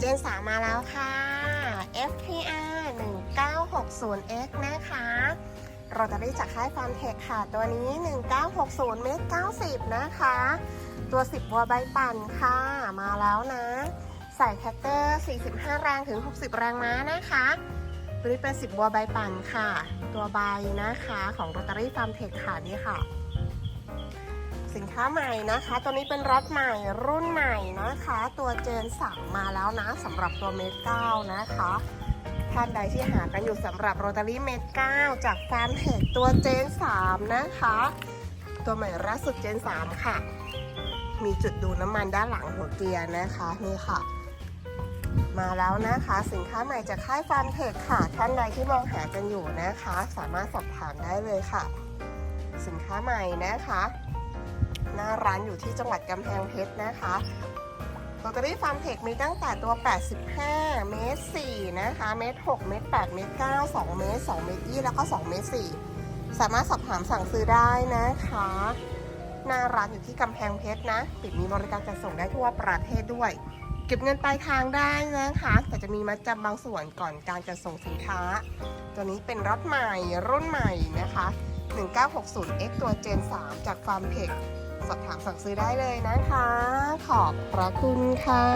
เจน3มาแล้วค่ะ FPR 1960X นะคะ เราจะได้จากค่ายฟาร์มเทคค่ะ ตัวนี้ 1960เมตร90 นะคะ ตัว 10วัวใบปั่นค่ะ มาแล้วนะ ใส่แท็กเตอร์ 45 แรงถึง 60 แรงม้านะคะตัวนี้เป็น 10วัวใบปั่นค่ะ ตัวใบนะคะของโรตารี่ฟาร์มเทคค่ะนี่ค่ะ สินค้าใหม่นะคะ ตัวนี้เป็นรถใหม่รุ่นใหม่นะคะ ตัวเจน3มาแล้วนะสำหรับตัวเมกานะคะท่านใดที่หากันอยู่สำหรับโรตารี่เมกาจากฟาร์มเทคตัวเจน3นะคะ ตัวใหม่ล่าสุดเจน3ค่ะ มีจุดดูน้ำมันด้านหลังหัวเกียร์นะคะนี่ค่ะ มาแล้วนะคะสินค้าใหม่จากค่ายฟาร์มเทคค่ะ ท่านใดที่มองหากันอยู่นะคะ สามารถสอบถามได้เลยค่ะ สินค้าใหม่นะคะ หน้าร้านอยู่ที่จังหวัดกำแพงเพชรนะคะลอตเตอรี่ฟาร์มเทคมีตั้งแต่ตัว 85 เมตร 4 นะคะ เมตร 6 เมตร 8 เมตร 9 2 เมตร 2 เมตร 20 แล้วก็ 2 เมตร 4 สามารถสอบถามสั่งซื้อได้นะคะ หน้าร้านอยู่ที่กำแพงเพชรนะ ปิดมีบริการจัดส่งได้ทั่วประเทศด้วย เก็บเงินปลายทางได้นะคะ แต่จะมีมัดจำบางส่วนก่อนการจัดส่งสินค้า ตัวนี้เป็นรถใหม่รุ่นใหม่นะคะ 1960X ตัว Gen 3 จากฟาร์มเพกสอบถามสั่งซื้อได้เลยนะคะ ขอบพระคุณค่ะ